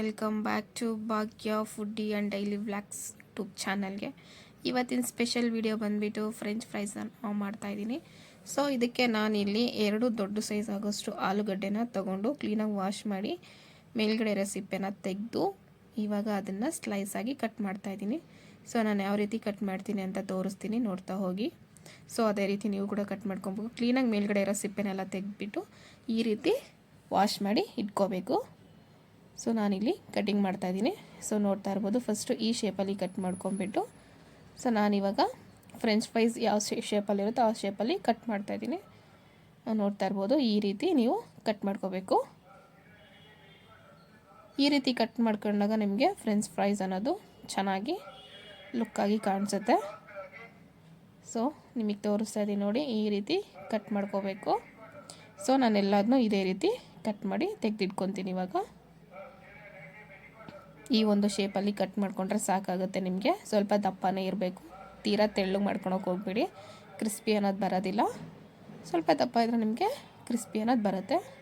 Welcome back to Bhagya foodie and daily vlogs YouTube ಚಾನಲ್ಗೆ. ಇವತ್ತಿನ special video ಬಂದುಬಿಟ್ಟು French ಫ್ರೈಸನ್ನು ಮಾಡ್ತಾಯಿದ್ದೀನಿ ಸೊ, ಇದಕ್ಕೆ ನಾನಿಲ್ಲಿ ಎರಡು ದೊಡ್ಡ ಸೈಜ್ ಆಗೋಷ್ಟು ಆಲೂಗಡ್ಡೆನ ತೊಗೊಂಡು ಕ್ಲೀನಾಗಿ ವಾಶ್ ಮಾಡಿ ಮೇಲ್ಗಡೆ ರೆಸಿಪಿನ ತೆಗೆದು ಇವಾಗ ಅದನ್ನು ಸ್ಲೈಸ್ ಆಗಿ ಕಟ್ ಮಾಡ್ತಾಯಿದ್ದೀನಿ ಸೊ, ನಾನು ಯಾವ ರೀತಿ ಕಟ್ ಮಾಡ್ತೀನಿ ಅಂತ ತೋರಿಸ್ತೀನಿ. ನೋಡ್ತಾ ಹೋಗಿ. ಸೊ, ಅದೇ ರೀತಿ ನೀವು ಕೂಡ ಕಟ್ ಮಾಡ್ಕೊಬೇಕು ಕ್ಲೀನಾಗಿ ಮೇಲ್ಗಡೆ ಇರೋ ಸಿಪ್ಪೆನೆಲ್ಲ ತೆಗೆದ್ಬಿಟ್ಟು ಈ ರೀತಿ ವಾಶ್ ಮಾಡಿ ಇಟ್ಕೋಬೇಕು. ಸೊ ನಾನಿಲ್ಲಿ ಕಟಿಂಗ್ ಮಾಡ್ತಾಯಿದ್ದೀನಿ ಸೊ ನೋಡ್ತಾ ಇರ್ಬೋದು ಫಸ್ಟು ಈ ಶೇಪಲ್ಲಿ ಕಟ್ ಮಾಡ್ಕೊಂಬಿಟ್ಟು ಸೊ ನಾನಿವಾಗ ಫ್ರೆಂಚ್ ಫ್ರೈಸ್ ಯಾವ ಶೇಪಲ್ಲಿರುತ್ತೋ ಆ ಶೇಪಲ್ಲಿ ಕಟ್ ಮಾಡ್ತಾಯಿದ್ದೀನಿ ನೋಡ್ತಾ ಇರ್ಬೋದು, ಈ ರೀತಿ ನೀವು ಕಟ್ ಮಾಡ್ಕೋಬೇಕು. ಈ ರೀತಿ ಕಟ್ ಮಾಡ್ಕೊಂಡಾಗ ನಿಮಗೆ ಫ್ರೆಂಚ್ ಫ್ರೈಸ್ ಅನ್ನೋದು ಚೆನ್ನಾಗಿ ಲುಕ್ಕಾಗಿ ಕಾಣಿಸುತ್ತೆ. ಸೊ ನಿಮಗೆ ತೋರಿಸ್ತಾ ಇದ್ದೀನಿ ನೋಡಿ, ಈ ರೀತಿ ಕಟ್ ಮಾಡ್ಕೋಬೇಕು. ಸೊ ನಾನೆಲ್ಲದನ್ನೂ ಇದೇ ರೀತಿ ಕಟ್ ಮಾಡಿ ತೆಗೆದಿಟ್ಕೊತೀನಿ ಇವಾಗ. ಈ ಒಂದು ಶೇಪಲ್ಲಿ ಕಟ್ ಮಾಡಿಕೊಂಡ್ರೆ ಸಾಕಾಗುತ್ತೆ ನಿಮಗೆ. ಸ್ವಲ್ಪ ದಪ್ಪನೇ ಇರಬೇಕು. ತೀರಾ ತೆಳ್ಳಗೆ ಮಾಡ್ಕೊಳಕ್ಕೆ ಹೋಗ್ಬೇಡಿ. ಕ್ರಿಸ್ಪಿ ಅನ್ನೋದು ಬರೋದಿಲ್ಲ. ಸ್ವಲ್ಪ ದಪ್ಪ ಇದ್ದರೆ ನಿಮಗೆ ಕ್ರಿಸ್ಪಿ ಅನ್ನೋದು ಬರುತ್ತೆ.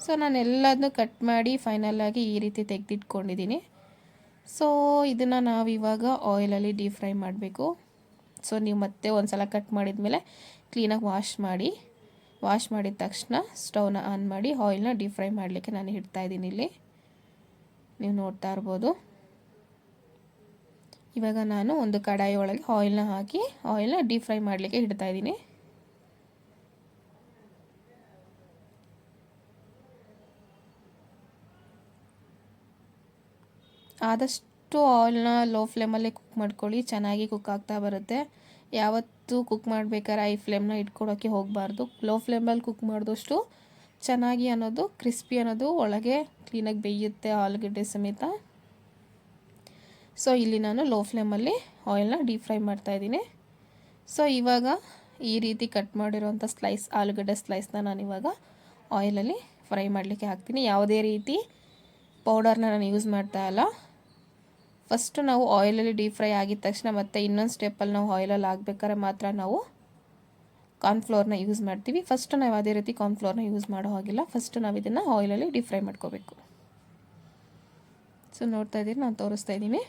ಸೊ, ನಾನು ಎಲ್ಲದನ್ನೂ ಕಟ್ ಮಾಡಿ ಫೈನಲಾಗಿ ಈ ರೀತಿ ತೆಗೆದಿಟ್ಕೊಂಡಿದ್ದೀನಿ. ಸೊ, ಇದನ್ನು ನಾವು ಇವಾಗ ಆಯಿಲಲ್ಲಿ ಡೀಪ್ ಫ್ರೈ ಮಾಡಬೇಕು. ಸೊ, ನೀವು ಮತ್ತೆ ಒಂದು ಸಲ ಕಟ್ ಮಾಡಿದ ಮೇಲೆ ಕ್ಲೀನಾಗಿ ವಾಶ್ ಮಾಡಿ. ವಾಶ್ ಮಾಡಿದ ತಕ್ಷಣ ಸ್ಟವ್ನ ಆನ್ ಮಾಡಿ ಆಯಿಲ್ನ ಡೀಪ್ ಫ್ರೈ ಮಾಡಲಿಕ್ಕೆ ನಾನು ಇಡ್ತಾಯಿದ್ದೀನಿ ಇಲ್ಲಿ. ನೀವು ನೋಡ್ತಾ ಇರ್ಬೋದು. ಇವಾಗ ನಾನು ಒಂದು ಕಡಾಯಿ ಒಳಗೆ ಆಯಿಲ್ನ ಹಾಕಿ, ಆಯಿಲ್ನ ಡೀಪ್ ಫ್ರೈ ಮಾಡಲಿಕ್ಕೆ ಇಡ್ತಾ ಇದ್ದೀನಿ. ಆದಷ್ಟು ಆಯಿಲ್ನ ಲೋ ಫ್ಲೇಮಲ್ಲೇ ಕುಕ್ ಮಾಡ್ಕೊಳ್ಳಿ, ಚೆನ್ನಾಗಿ ಕುಕ್ ಆಗ್ತಾ ಬರುತ್ತೆ. ಯಾವತ್ತೂ ಕುಕ್ ಮಾಡಬೇಕಾದ್ರೆ ಐ ಫ್ಲೇಮ್ನ ಇಟ್ಕೊಳೋಕ್ಕೆ ಹೋಗಬಾರ್ದು. ಲೋ ಫ್ಲೇಮಲ್ಲಿ ಕುಕ್ ಮಾಡಿದಷ್ಟು ಚೆನ್ನಾಗಿ ಅನ್ನೋದು, ಕ್ರಿಸ್ಪಿ ಅನ್ನೋದು ಒಳಗೆ ಕ್ಲೀನಾಗಿ ಬೇಯುತ್ತೆ ಆಲೂಗಡ್ಡೆ ಸಮೇತ. ಸೊ ಇಲ್ಲಿ ನಾನು ಲೋ ಫ್ಲೇಮಲ್ಲಿ ಆಯಿಲ್ನ ಡೀಪ್ ಫ್ರೈ ಮಾಡ್ತಾಯಿದ್ದೀನಿ ಸೊ ಇವಾಗ ಈ ರೀತಿ ಕಟ್ ಮಾಡಿರುವಂಥ ಸ್ಲೈಸ್ ಆಲೂಗಡ್ಡೆ ಸ್ಲೈಸ್ನ ನಾನು ಇವಾಗ ಆಯಿಲಲ್ಲಿ ಫ್ರೈ ಮಾಡಲಿಕ್ಕೆ ಹಾಕ್ತೀನಿ. ಯಾವುದೇ ರೀತಿ ಪೌಡರ್ನ ನಾನು ಯೂಸ್ ಮಾಡ್ತಾ ಇಲ್ಲ. ಫಸ್ಟು ನಾವು ಆಯಿಲಲ್ಲಿ ಡೀಪ್ ಫ್ರೈ ಆಗಿದ ತಕ್ಷಣ ಮತ್ತು ಇನ್ನೊಂದು ಸ್ಟೆಪ್ಪಲ್ಲಿ ನಾವು ಆಯಿಲಲ್ಲಿ ಹಾಕ್ಬೇಕಾದ್ರೆ ಮಾತ್ರ ನಾವು ಕಾರ್ನ್ಫ್ಲೋರ್ನ ಯೂಸ್ ಮಾಡ್ತೀವಿ. ಫಸ್ಟ್ ನಾವು ಯಾವುದೇ ರೀತಿ ಕಾರ್ನ್ಫ್ಲೋರ್ನ ಯೂಸ್ ಮಾಡೋ ಹಾಗಿಲ್ಲ. ಫಸ್ಟ್ ನಾವು ಇದನ್ನು ಆಯಿಲಲ್ಲಿ ಡೀಪ್ ಫ್ರೈ ಮಾಡ್ಕೋಬೇಕು. ಸೊ ನೋಡ್ತಾ ಇದ್ದೀರಿ, ನಾನು ತೋರಿಸ್ತಾ ಇದ್ದೀನಿ.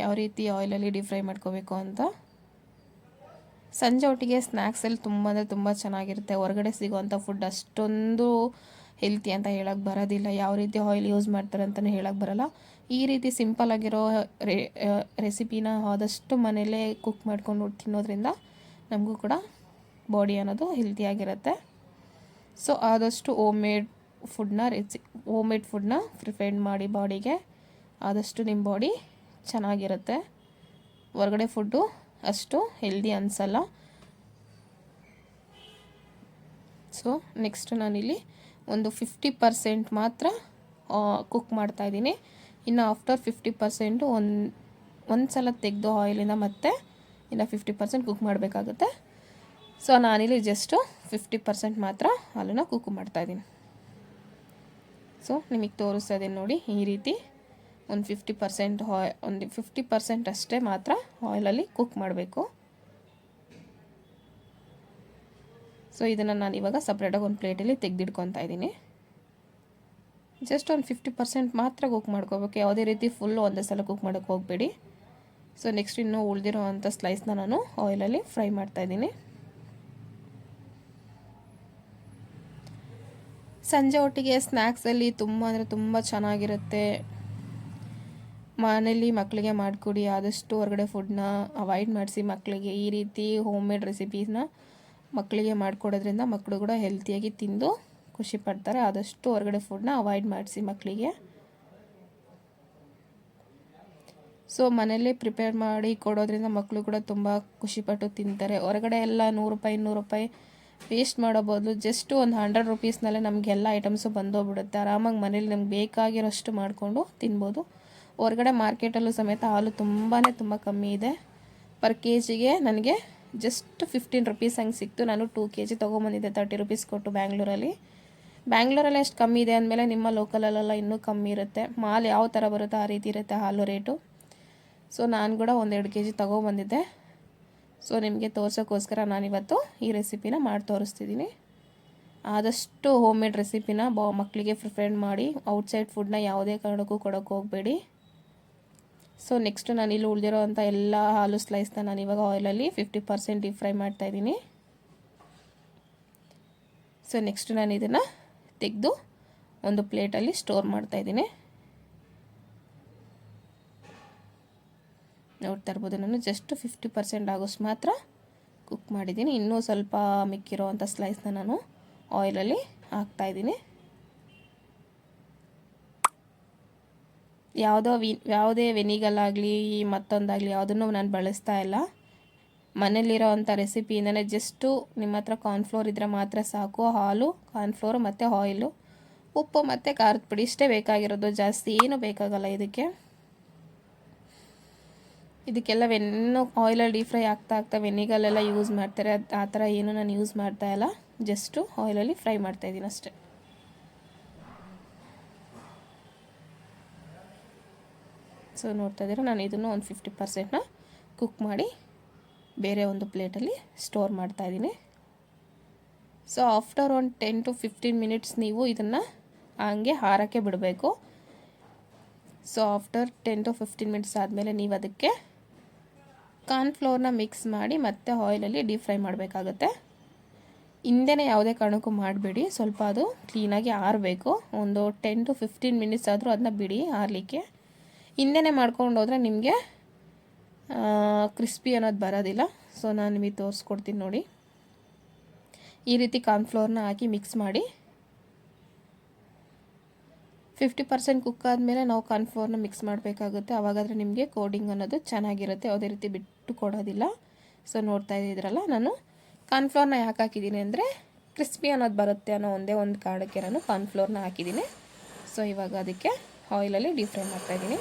ಯಾವ ರೀತಿ ಆಯಿಲಲ್ಲಿ ಡೀಪ್ ಫ್ರೈ ಮಾಡ್ಕೋಬೇಕು ಅಂತ. ಸಂಜೆ ಒಟ್ಟಿಗೆ ಸ್ನ್ಯಾಕ್ಸಲ್ಲಿ ತುಂಬ ಅಂದರೆ ತುಂಬ ಚೆನ್ನಾಗಿರುತ್ತೆ. ಹೊರಗಡೆ ಸಿಗುವಂಥ ಫುಡ್ ಅಷ್ಟೊಂದು ಹೆಲ್ತಿ ಅಂತ ಹೇಳೋಕ್ಕೆ ಬರೋದಿಲ್ಲ. ಯಾವ ರೀತಿ ಆಯಿಲ್ ಯೂಸ್ ಮಾಡ್ತಾರೆ ಅಂತಲೇ ಹೇಳೋಕ್ಕೆ ಬರೋಲ್ಲ. ಈ ರೀತಿ ಸಿಂಪಲ್ ಆಗಿರೋ ರೇ ರೆಸಿಪಿನ ಆದಷ್ಟು ಮನೆಯಲ್ಲೇ ಕುಕ್ ಮಾಡ್ಕೊಂಡು ತಿನ್ನೋದ್ರಿಂದ ನಮಗೂ ಕೂಡ ಬಾಡಿ ಅನ್ನೋದು ಹೆಲ್ತಿಯಾಗಿರುತ್ತೆ ಸೊ ಆದಷ್ಟು ಓಮ್ ಮೇಡ್ ಫುಡ್ನ ರೆಸಿ ಓಮ್ ಮೇಡ್ ಫುಡ್ನ ಪ್ರಿಫೆಂಡ್ ಮಾಡಿ ಬಾಡಿಗೆ ಆದಷ್ಟು ನಿಮ್ಮ ಬಾಡಿ ಚೆನ್ನಾಗಿರುತ್ತೆ. ಹೊರಗಡೆ ಫುಡ್ಡು ಅಷ್ಟು ಹೆಲ್ದಿ ಅನಿಸಲ್ಲ. ಸೊ ನೆಕ್ಸ್ಟ್ ನಾನಿಲ್ಲಿ ಒಂದು ಫಿಫ್ಟಿ ಪರ್ಸೆಂಟ್ ಮಾತ್ರ ಕುಕ್ ಮಾಡ್ತಾಯಿದ್ದೀನಿ ಇನ್ನು ಆಫ್ಟರ್ ಫಿಫ್ಟಿ ಪರ್ಸೆಂಟು ಒಂದು ಒಂದು ಸಲ ತೆಗೆದು ಆಯಿಲಿಂದ ಮತ್ತೆ ಇನ್ನು ಫಿಫ್ಟಿ ಪರ್ಸೆಂಟ್ ಕುಕ್ ಮಾಡಬೇಕಾಗುತ್ತೆ. ಸೊ ನಾನಿಲ್ಲಿ ಜಸ್ಟು ಫಿಫ್ಟಿ ಪರ್ಸೆಂಟ್ ಮಾತ್ರ ಹಾಲನ್ನು ಕುಕ್ ಮಾಡ್ತಾಯಿದ್ದೀನಿ ಸೊ ನಿಮಗೆ ತೋರಿಸ್ತಾ ಇದ್ದೀನಿ ನೋಡಿ ಈ ರೀತಿ ಒಂದು ಫಿಫ್ಟಿ ಪರ್ಸೆಂಟ್ ಆಯ್ ಒಂದು ಫಿಫ್ಟಿ ಪರ್ಸೆಂಟ್ ಅಷ್ಟೇ ಮಾತ್ರ ಆಯಿಲಲ್ಲಿ ಕುಕ್ ಮಾಡಬೇಕು. ಸೊ ಇದನ್ನು ನಾನು ಇವಾಗ ಸಪ್ರೇಟಾಗಿ ಒಂದು ಪ್ಲೇಟಲ್ಲಿ ತೆಗೆದಿಡ್ಕೊತಾ ಇದ್ದೀನಿ. ಜಸ್ಟ್ ಒಂದು ಫಿಫ್ಟಿ ಪರ್ಸೆಂಟ್ ಮಾತ್ರ ಕುಕ್ ಮಾಡ್ಕೋಬೇಕು. ಯಾವುದೇ ರೀತಿ ಫುಲ್ಲು ಒಂದೇ ಸಲ ಕುಕ್ ಮಾಡೋಕ್ಕೆ ಹೋಗಬೇಡಿ. ಸೊ ನೆಕ್ಸ್ಟ್ ಇನ್ನೂ ಉಳಿದಿರೋ ಅಂಥ ಸ್ಲೈಸ್ನ ನಾನು ಆಯಿಲಲ್ಲಿ ಫ್ರೈ ಮಾಡ್ತಾಯಿದ್ದೀನಿ ಸಂಜೆ ಒಟ್ಟಿಗೆ ಸ್ನ್ಯಾಕ್ಸಲ್ಲಿ ತುಂಬ ಅಂದರೆ ತುಂಬ ಚೆನ್ನಾಗಿರುತ್ತೆ. ಮನೇಲಿ ಮಕ್ಕಳಿಗೆ ಮಾಡಿಕೊಡಿ, ಆದಷ್ಟು ಹೊರಗಡೆ ಫುಡ್ನ ಅವಾಯ್ಡ್ ಮಾಡಿಸಿ ಮಕ್ಕಳಿಗೆ ಈ ರೀತಿ ಹೋಮ್ ಮೇಡ್ ರೆಸಿಪೀಸ್ನ ಮಕ್ಕಳಿಗೆ ಮಾಡಿಕೊಡೋದ್ರಿಂದ ಮಕ್ಕಳು ಕೂಡ ಹೆಲ್ತಿಯಾಗಿ ತಿಂದು ಖುಷಿ ಪಡ್ತಾರೆ. ಆದಷ್ಟು ಹೊರಗಡೆ ಫುಡ್ನ ಅವಾಯ್ಡ್ ಮಾಡಿಸಿ ಮಕ್ಕಳಿಗೆ ಸೊ ಮನೇಲಿ ಪ್ರಿಪೇರ್ ಮಾಡಿ ಕೊಡೋದ್ರಿಂದ ಮಕ್ಕಳು ಕೂಡ ತುಂಬ ಖುಷಿಪಟ್ಟು ತಿಂತಾರೆ. ಹೊರಗಡೆ ಎಲ್ಲ ನೂರು ರೂಪಾಯಿ, ಇನ್ನೂರು ರೂಪಾಯಿ ವೇಸ್ಟ್ ಮಾಡೋ ಬದಲು ಜಸ್ಟ್ ಒಂದು ಹಂಡ್ರೆಡ್ ರುಪೀಸ್ನಲ್ಲೇ ನಮಗೆಲ್ಲ ಐಟಮ್ಸು ಬಂದೋಗ್ಬಿಡುತ್ತೆ. ಆರಾಮಾಗಿ ಮನೇಲಿ ನಮ್ಗೆ ಬೇಕಾಗಿರೋಷ್ಟು ಮಾಡಿಕೊಂಡು ತಿನ್ಬೋದು. ಹೊರಗಡೆ ಮಾರ್ಕೆಟಲ್ಲೂ ಸಮೇತ ಹಾಲು ತುಂಬಾ ತುಂಬ ಕಮ್ಮಿ ಇದೆ. ಪರ್ ಕೆ ಜಿಗೆ ನನಗೆ ಜಸ್ಟ್ ಫಿಫ್ಟೀನ್ ರುಪೀಸ್ ಹಂಗೆ ಸಿಕ್ತು. ನಾನು ಟೂ ಕೆ ಜಿ ತೊಗೊಂಬಂದಿದ್ದೆ ತರ್ಟಿ ರುಪೀಸ್ ಕೊಟ್ಟು ಬ್ಯಾಂಗ್ಳೂರಲ್ಲಿ. ಬ್ಯಾಂಗ್ಳೂರಲ್ಲಿ ಎಷ್ಟು ಕಮ್ಮಿ ಇದೆ ಅಂದಮೇಲೆ ನಿಮ್ಮ ಲೋಕಲಲ್ಲೆಲ್ಲ ಇನ್ನೂ ಕಮ್ಮಿ ಇರುತ್ತೆ. ಮಾಲ್ ಯಾವ ಥರ ಬರುತ್ತೋ ಆ ರೀತಿ ಇರುತ್ತೆ ಹಾಲು ರೇಟು ಸೊ ನಾನು ಕೂಡ ಒಂದೆರಡು ಕೆ ಜಿ ತೊಗೊಬಂದಿದ್ದೆ. ಸೊ, ನಿಮಗೆ ತೋರ್ಸೋಕ್ಕೋಸ್ಕರ ನಾನಿವತ್ತು ಈ ರೆಸಿಪಿನ ಮಾಡಿ ತೋರಿಸ್ತಿದ್ದೀನಿ. ಆದಷ್ಟು ಹೋಮ್ ಮೇಡ್ ರೆಸಿಪಿನ ಬಾ ಮಕ್ಕಳಿಗೆ ಪ್ರಿಫ್ರೆಂಡ್ ಮಾಡಿ ಔಟ್ಸೈಡ್ ಫುಡ್ನ ಯಾವುದೇ ಕಾರಣಕ್ಕೂ ಕೊಡೋಕ್ಕೆ ಹೋಗಬೇಡಿ. ಸೊ, ನೆಕ್ಸ್ಟ್ ನಾನು ಇಲ್ಲಿ ಉಳಿದಿರೋ ಅಂಥ ಎಲ್ಲ ಹಾಲು ಸ್ಲೈಸ್ನ ನಾನು ಇವಾಗ ಆಯಿಲಲ್ಲಿ ಫಿಫ್ಟಿ ಪರ್ಸೆಂಟ್ ಡೀಪ್ ಫ್ರೈ ಮಾಡ್ತಾಯಿದ್ದೀನಿ ಸೊ, ನೆಕ್ಸ್ಟ್ ನಾನು ಇದನ್ನು ತೆಗೆದು ಒಂದು ಪ್ಲೇಟಲ್ಲಿ ಸ್ಟೋರ್ ಮಾಡ್ತಾಯಿದ್ದೀನಿ ನೋಡ್ತಾ ಇರ್ಬೋದು. ನಾನು ಜಸ್ಟ್ ಫಿಫ್ಟಿ ಪರ್ಸೆಂಟ್ ಆಗೋಷ್ಟು ಮಾತ್ರ ಕುಕ್ ಮಾಡಿದ್ದೀನಿ. ಇನ್ನೂ ಸ್ವಲ್ಪ ಮಿಕ್ಕಿರೋ ಅಂಥ ಸ್ಲೈಸ್ನ ನಾನು ಆಯಿಲಲ್ಲಿ ಹಾಕ್ತಾಯಿದ್ದೀನಿ ಯಾವುದೋ ವಿ, ಯಾವುದೇ ವೆನಿಗಲಾಗಲಿ ಮತ್ತೊಂದಾಗಲಿ ಯಾವುದನ್ನು ನಾನು ಬಳಸ್ತಾ ಇಲ್ಲ. ಮನೇಲಿರೋ ಅಂಥ ರೆಸಿಪಿಯಿಂದನೇ ಜಸ್ಟು ನಿಮ್ಮ ಹತ್ರ ಕಾರ್ನ್ಫ್ಲೋರ್ ಇದ್ದರೆ ಮಾತ್ರ ಸಾಕು. ಹಾಲು ಕಾರ್ನ್ಫ್ಲೋರ್ ಮತ್ತು ಆಯಿಲು ಉಪ್ಪು ಮತ್ತು ಖಾರದ ಪುಡಿ ಇಷ್ಟೇ ಬೇಕಾಗಿರೋದು. ಜಾಸ್ತಿ ಏನು ಬೇಕಾಗಲ್ಲ ಇದಕ್ಕೆ. ಇದಕ್ಕೆಲ್ಲ ವೆನ್ನು ಆಯಿಲಲ್ಲಿ ಡೀಪ್ ಫ್ರೈ ಆಗ್ತಾ ಆಗ್ತಾ ವೆನಿಗಲ್ಲೆಲ್ಲ ಯೂಸ್ ಮಾಡ್ತಾರೆ. ಅದು ಆ ಥರ ಏನು ನಾನು ಯೂಸ್ ಮಾಡ್ತಾ ಇಲ್ಲ. ಜಸ್ಟು ಆಯಿಲಲ್ಲಿ ಫ್ರೈ ಮಾಡ್ತಾ ಇದ್ದೀನಿ ಅಷ್ಟೇ. ಸೊ ನೋಡ್ತಾ ಇದ್ದೀರಾ? ನಾನು ಇದನ್ನು ಒಂದು ಫಿಫ್ಟಿ ಪರ್ಸೆಂಟ್ನ ಕುಕ್ ಮಾಡಿ ಬೇರೆ ಒಂದು ಪ್ಲೇಟಲ್ಲಿ ಸ್ಟೋರ್ ಮಾಡ್ತಾ ಇದ್ದೀನಿ. ಸೊ ಆಫ್ಟರ್ ಒಂದು ಟೆನ್ ಟು ಫಿಫ್ಟೀನ್ ಮಿನಿಟ್ಸ್ ನೀವು ಇದನ್ನು ಹಂಗೆ ಹಾರಕ್ಕೆ ಬಿಡಬೇಕು. So after ten to fifteen minutes ಆದಮೇಲೆ ನೀವು ಅದಕ್ಕೆ ಕಾರ್ನ್ಫ್ಲೋರ್ನ ಮಿಕ್ಸ್ ಮಾಡಿ ಮತ್ತೆ ಆಯಿಲಲ್ಲಿ ಡೀಪ್ ಫ್ರೈ ಮಾಡಬೇಕಾಗುತ್ತೆ. ಹಿಂದೆನೇ ಯಾವುದೇ ಕಾರಣಕ್ಕೂ ಮಾಡಬೇಡಿ. ಸ್ವಲ್ಪ ಅದು ಕ್ಲೀನಾಗಿ ಆರಬೇಕು. ಒಂದು ಟೆನ್ ಟು ಫಿಫ್ಟೀನ್ ಮಿನಿಟ್ಸ್ ಆದರೂ ಅದನ್ನ ಬಿಡಿ ಆರಲಿಕ್ಕೆ. ಹಿಂದೆನೇ ಮಾಡ್ಕೊಂಡು ಹೋದರೆ ನಿಮಗೆ ಕ್ರಿಸ್ಪಿ ಅನ್ನೋದು ಬರೋದಿಲ್ಲ. ಸೊ ನಾನು ನಿಮಗೆ ತೋರಿಸ್ಕೊಡ್ತೀನಿ ನೋಡಿ. ಈ ರೀತಿ ಕಾರ್ನ್ಫ್ಲೋರ್ನ ಹಾಕಿ ಮಿಕ್ಸ್ ಮಾಡಿ ಫಿಫ್ಟಿ ಪರ್ಸೆಂಟ್ ಕುಕ್ ಆದಮೇಲೆ ನಾವು ಕಾರ್ನ್ಫ್ಲೋರ್ನ ಮಿಕ್ಸ್ ಮಾಡಬೇಕಾಗುತ್ತೆ. ಅವಾಗಾದರೆ ನಿಮಗೆ ಕೋಡಿಂಗ್ ಅನ್ನೋದು ಚೆನ್ನಾಗಿರುತ್ತೆ. ಯಾವುದೇ ರೀತಿ ಬಿಟ್ಟು ಕೊಡೋದಿಲ್ಲ. ಸೊ ನೋಡ್ತಾ ಇದ್ದಿದ್ರಲ್ಲ ನಾನು ಕಾರ್ನ್ಫ್ಲೋರ್ನ ಯಾಕೆ ಹಾಕಿದ್ದೀನಿ ಅಂದರೆ ಕ್ರಿಸ್ಪಿ ಅನ್ನೋದು ಬರುತ್ತೆ ಅನ್ನೋ ಒಂದೇ ಒಂದು ಕಾರಣಕ್ಕೆ ನಾನು ಕಾರ್ನ್ಫ್ಲೋರ್ನ ಹಾಕಿದ್ದೀನಿ. ಸೊ ಇವಾಗ ಅದಕ್ಕೆ ಆಯಿಲಲ್ಲಿ ಡೀಪ್ ಫ್ರೈ ಮಾಡ್ತಾಯಿದ್ದೀನಿ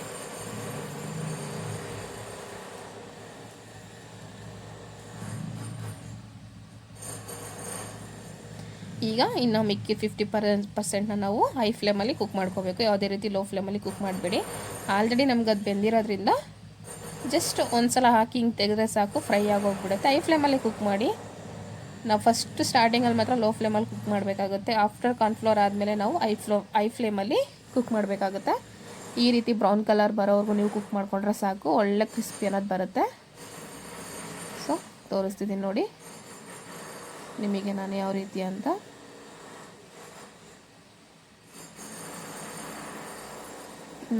ಈಗ ಇನ್ನು ಮಿಕ್ಕಿ ಫಿಫ್ಟಿ ಪರ್ ಪರ್ಸೆಂಟ್ನ ನಾವು ಹೈ ಫ್ಲೇಮಲ್ಲಿ ಕುಕ್ ಮಾಡ್ಕೋಬೇಕು. ಯಾವುದೇ ರೀತಿ ಲೋ ಫ್ಲೇಮಲ್ಲಿ ಕುಕ್ ಮಾಡಬೇಡಿ. ಆಲ್ರೆಡಿ ನಮ್ಗೆ ಅದು ಬೆಂದಿರೋದ್ರಿಂದ ಜಸ್ಟ್ ಒಂದು ಸಲ ಹಾಕಿ ಹಿಂಗೆ ತೆಗೆದ್ರೆ ಸಾಕು ಫ್ರೈ ಆಗೋಗ್ಬಿಡುತ್ತೆ. ಹೈ ಫ್ಲೇಮಲ್ಲಿ ಕುಕ್ ಮಾಡಿ ನಾವು ಫಸ್ಟ್ ಸ್ಟಾರ್ಟಿಂಗಲ್ಲಿ ಮಾತ್ರ ಲೋ ಫ್ಲೇಮಲ್ಲಿ ಕುಕ್ ಮಾಡಬೇಕಾಗುತ್ತೆ. ಆಫ್ಟರ್ ಕಾರ್ನ್ಫ್ಲೋರ್ ಆದಮೇಲೆ ನಾವು ಐ ಫ್ಲೋ ಐ ಫ್ಲೇಮಲ್ಲಿ ಕುಕ್ ಮಾಡಬೇಕಾಗುತ್ತೆ. ಈ ರೀತಿ ಬ್ರೌನ್ ಕಲರ್ ಬರೋವರೆಗೂ ನೀವು ಕುಕ್ ಮಾಡಿಕೊಂಡ್ರೆ ಸಾಕು. ಒಳ್ಳೆ ಕ್ರಿಸ್ಪಿ ಅನ್ನೋದು ಬರುತ್ತೆ. ಸೊ ತೋರಿಸ್ತಿದ್ದೀನಿ ನೋಡಿ. ನಿಮಗೆ ನಾನು ಯಾವ ರೀತಿ ಅಂತ.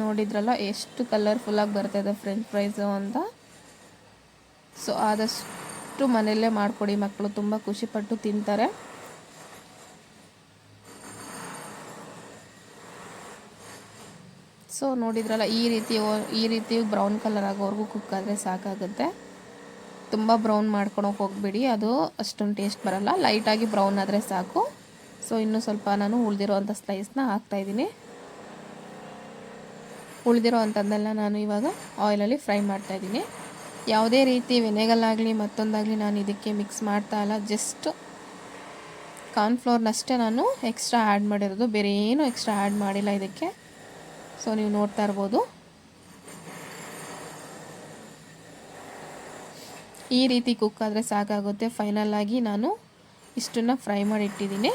ನೋಡಿದ್ರಲ್ಲ, ಎಷ್ಟು ಕಲರ್ಫುಲ್ಲಾಗಿ ಬರ್ತಾಯಿದೆ ಫ್ರೆಂಚ್ ಫ್ರೈಸು ಅಂತ. ಸೊ ಆದಷ್ಟು ಮನೆಯಲ್ಲೇ ಮಾಡಿಕೊಡಿ ಮಕ್ಕಳು, ತುಂಬ ಖುಷಿಪಟ್ಟು ತಿಂತಾರೆ. ಸೊ ನೋಡಿದ್ರಲ್ಲ, ಈ ರೀತಿ ಈ ರೀತಿ ಬ್ರೌನ್ ಕಲರ್ ಆಗೋವರೆಗೂ ಕುಕ್ ಆದರೆ ಸಾಕಾಗುತ್ತೆ. ತುಂಬ ಬ್ರೌನ್ ಮಾಡ್ಕೊಳಕ್ಕೆ ಹೋಗ್ಬೇಡಿ, ಅದು ಅಷ್ಟೊಂದು ಟೇಸ್ಟ್ ಬರಲ್ಲ. ಲೈಟಾಗಿ ಬ್ರೌನ್ ಆದರೆ ಸಾಕು. ಸೊ ಇನ್ನೂ ಸ್ವಲ್ಪ ನಾನು ಉಳಿದಿರೋ ಅಂಥ ಸ್ಲೈಸ್ನ ಹಾಕ್ತಾಯಿದ್ದೀನಿ ಉಳಿದಿರೋ ಅಂಥದ್ದೆಲ್ಲ ನಾನು ಇವಾಗ ಆಯಿಲಲ್ಲಿ ಫ್ರೈ ಮಾಡ್ತಾಯಿದ್ದೀನಿ ಯಾವುದೇ ರೀತಿ ವಿನೆಗಲ್ಲಾಗಲಿ ಮತ್ತೊಂದಾಗಲಿ ನಾನು ಇದಕ್ಕೆ ಮಿಕ್ಸ್ ಮಾಡ್ತಾ ಇಲ್ಲ. ಜಸ್ಟ್ ಕಾರ್ನ್ಫ್ಲೋರ್ನಷ್ಟೇ ನಾನು ಎಕ್ಸ್ಟ್ರಾ ಆ್ಯಡ್ ಮಾಡಿರೋದು. ಬೇರೆ ಏನೂ ಎಕ್ಸ್ಟ್ರಾ ಆ್ಯಡ್ ಮಾಡಿಲ್ಲ ಇದಕ್ಕೆ. ಸೊ ನೀವು ನೋಡ್ತಾ ಇರ್ಬೋದು. ಈ ರೀತಿ ಕುಕ್ ಆದರೆ ಸಾಕಾಗುತ್ತೆ. ಆಗಿ ನಾನು ಇಷ್ಟನ್ನು ಫ್ರೈ ಮಾಡಿ ಇಟ್ಟಿದ್ದೀನಿ.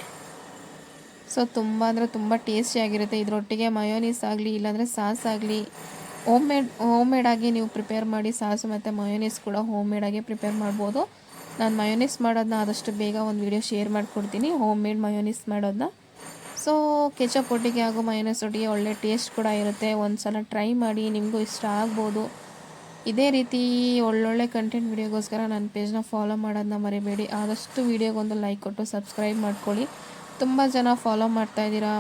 ಸೊ ತುಂಬ ಅಂದರೆ ತುಂಬ ಟೇಸ್ಟಿಯಾಗಿರುತ್ತೆ ಇದರೊಟ್ಟಿಗೆ ಮಯೋನೀಸ್ ಆಗಲಿ ಇಲ್ಲಾಂದರೆ ಸಾಸ್ ಆಗಲಿ ಹೋಮ್ ಮೇಡ್ ಹೋಮ್ ಮೇಡಾಗಿ ನೀವು ಪ್ರಿಪೇರ್ ಮಾಡಿ ಸಾಸು ಮತ್ತು ಮಯೋನೀಸ್ ಕೂಡ ಹೋಮ್ ಮೇಡಾಗಿ ಪ್ರಿಪೇರ್ ಮಾಡ್ಬೋದು. ನಾನು ಮಯೋನೀಸ್ ಮಾಡೋದನ್ನ ಆದಷ್ಟು ಬೇಗ ಒಂದು ವಿಡಿಯೋ ಶೇರ್ ಮಾಡಿಕೊಡ್ತೀನಿ. ಹೋಮ್ ಮೇಡ್ ಮಯೋನೀಸ್ ಮಾಡೋದನ್ನ ಸೊ ಕೆಚಪ್ ಒಟ್ಟಿಗೆ ಹಾಗೂ ಮಯೋನೀಸ್ ಒಟ್ಟಿಗೆ ಒಳ್ಳೆ ಟೇಸ್ಟ್ ಕೂಡ ಇರುತ್ತೆ. ಒಂದು ಸಲ ಟ್ರೈ ಮಾಡಿ ನಿಮಗೂ ಇಷ್ಟ ಆಗ್ಬೋದು. ಇದೇ ರೀತಿ ಒಳ್ಳೊಳ್ಳೆ ಕಂಟೆಂಟ್ ವೀಡಿಯೋಗೋಸ್ಕರ ನನ್ನ ಪೇಜ್ನ ಫಾಲೋ ಮಾಡೋದನ್ನ ಮರಿಬೇಡಿ. ಆದಷ್ಟು ವೀಡಿಯೋಗೊಂದು ಲೈಕ್ ಕೊಟ್ಟು ಸಬ್ಸ್ಕ್ರೈಬ್ ಮಾಡ್ಕೊಳ್ಳಿ. ತುಂಬ ಜನ ಫಾಲೋ ಮಾಡ್ತಾಯಿದ್ದೀರಾ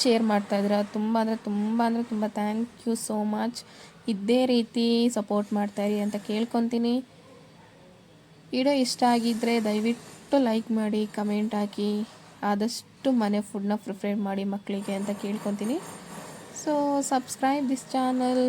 ಶೇರ್ ಮಾಡ್ತಾಯಿದ್ದೀರಾ ತುಂಬ ಅಂದರೆ ತುಂಬ ಅಂದರೆ ತುಂಬ ಥ್ಯಾಂಕ್ ಯು ಸೋ ಮಚ್ ಇದೇ ರೀತಿ ಸಪೋರ್ಟ್ ಮಾಡ್ತಾಯಿರಿ ಅಂತ ಕೇಳ್ಕೊತೀನಿ. ವಿಡಿಯೋ ಇಷ್ಟ ಆಗಿದ್ದರೆ ದಯವಿಟ್ಟು ಲೈಕ್ ಮಾಡಿ ಕಮೆಂಟ್ ಹಾಕಿ. ಆದಷ್ಟು ಮನೆ ಫುಡ್ನ ಪ್ರಿಫೇರ್ ಮಾಡಿ ಮಕ್ಕಳಿಗೆ ಅಂತ ಕೇಳ್ಕೊತೀನಿ. So subscribe this channel